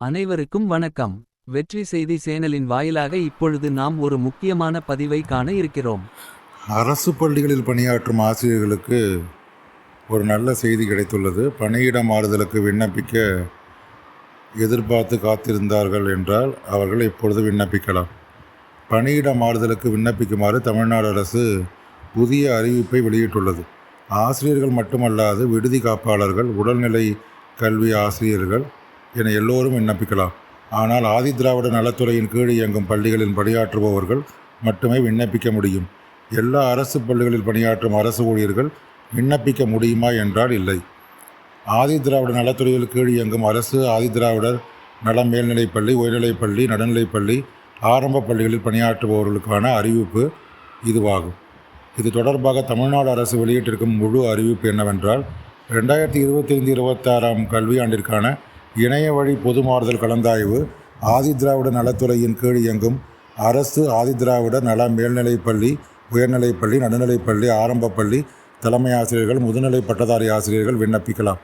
அனைவருக்கும் வணக்கம். வெற்றி செய்தி சேனலின் வாயிலாக இப்பொழுது நாம் ஒரு முக்கியமான பதிவை காண இருக்கிறோம். அரசு பள்ளிகளில் பணியாற்றும் ஆசிரியர்களுக்கு ஒரு நல்ல செய்தி கிடைத்துள்ளது. பணியிட மாறுதலுக்கு விண்ணப்பிக்க எதிர்பார்த்து காத்திருந்தார்கள் என்றால் அவர்கள் இப்பொழுது விண்ணப்பிக்கலாம். பணியிட மாறுதலுக்கு விண்ணப்பிக்குமாறு தமிழ்நாடு அரசு புதிய அறிவிப்பை வெளியிட்டுள்ளது. ஆசிரியர்கள் மட்டுமல்லாது விடுதி காப்பாளர்கள் உடல்நிலை கல்வி ஆசிரியர்கள் என எல்லோரும் விண்ணப்பிக்கலாம். ஆனால் ஆதிதிராவிட நலத்துறையின் கீழ் இயங்கும் பள்ளிகளில் பணியாற்றுபவர்கள் மட்டுமே விண்ணப்பிக்க முடியும். எல்லா அரசு பள்ளிகளில் பணியாற்றும் அரசு ஊழியர்கள் விண்ணப்பிக்க முடியுமா என்றால் இல்லை. ஆதிதிராவிட நலத்துறையில் கீழ் இயங்கும் அரசு ஆதிதிராவிடர் நல மேல்நிலைப்பள்ளி உயர்நிலைப்பள்ளி நடுநிலைப்பள்ளி ஆரம்ப பள்ளிகளில் பணியாற்றுபவர்களுக்கான அறிவிப்பு இதுவாகும். இது தொடர்பாக தமிழ்நாடு அரசு வெளியிட்டிருக்கும் முழு அறிவிப்பு என்னவென்றால் ரெண்டாயிரத்தி இருபத்தைந்து இருபத்தாறாம் கல்வியாண்டிற்கான இணைய வழி பொதுமாறுதல் கலந்தாய்வு ஆதிதிராவிட நலத்துறையின் கீழ் இயங்கும் அரசு ஆதிதிராவிட நல மேல்நிலைப்பள்ளி உயர்நிலைப்பள்ளி நடுநிலைப்பள்ளி ஆரம்பப்பள்ளி தலைமை ஆசிரியர்கள் முதுநிலை பட்டதாரி ஆசிரியர்கள் விண்ணப்பிக்கலாம்.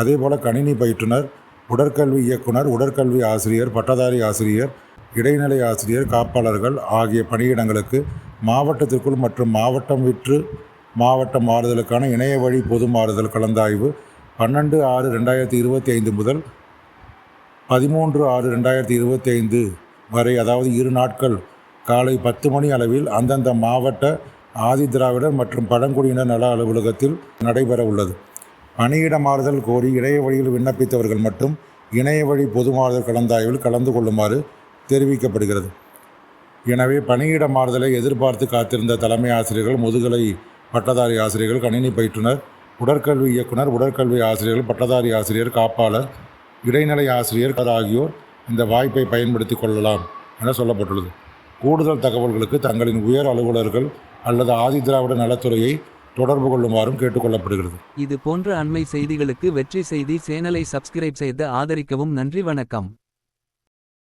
அதேபோல் கணினி பயிற்றுனர் உடற்கல்வி இயக்குனர் உடற்கல்வி ஆசிரியர் பட்டதாரி ஆசிரியர் இடைநிலை ஆசிரியர் காப்பாளர்கள் ஆகிய பணியிடங்களுக்கு மாவட்டத்திற்குள் மற்றும் மாவட்டம் விற்று மாவட்ட மாறுதலுக்கான இணைய வழி பொது மாறுதல் கலந்தாய்வு பன்னெண்டு ஆறு ரெண்டாயிரத்தி இருபத்தி ஐந்து முதல் பதிமூன்று ஆறு ரெண்டாயிரத்தி இருபத்தி ஐந்து வரை அதாவது இரு நாட்கள் காலை பத்து மணி அளவில் அந்தந்த மாவட்ட ஆதிதிராவிடர் மற்றும் பழங்குடியினர் நல அலுவலகத்தில் நடைபெற உள்ளது. பணியிட மாறுதல் கோரி இணைய வழியில் விண்ணப்பித்தவர்கள் மட்டும் இணைய வழி பொது மாறுதல் கலந்தாய்வில் கலந்து கொள்ளுமாறு தெரிவிக்கப்படுகிறது. எனவே பணியிட மாறுதலை எதிர்பார்த்து காத்திருந்த தலைமை ஆசிரியர்கள் முதுகலை பட்டதாரி ஆசிரியர்கள் கணினி பயிற்றுனர் உடற்கல்வி இயக்குனர் உடற்கல்வி ஆசிரியர்கள் பட்டதாரி ஆசிரியர் காப்பாளர் இடைநிலை ஆசிரியர் ஆகியோர் இந்த வாய்ப்பை பயன்படுத்தி கொள்ளலாம் என சொல்லப்பட்டுள்ளது. கூடுதல் தகவல்களுக்கு தங்களின் உயர் அலுவலர்கள் அல்லது ஆதிதிராவிட நலத்துறையை தொடர்பு கொள்ளுமாறும் கேட்டுக்கொள்ளப்படுகிறது. இது போன்ற அண்மை செய்திகளுக்கு வெற்றி செய்தி சேனலை சப்ஸ்கிரைப் செய்து ஆதரிக்கவும் நன்றி வணக்கம்.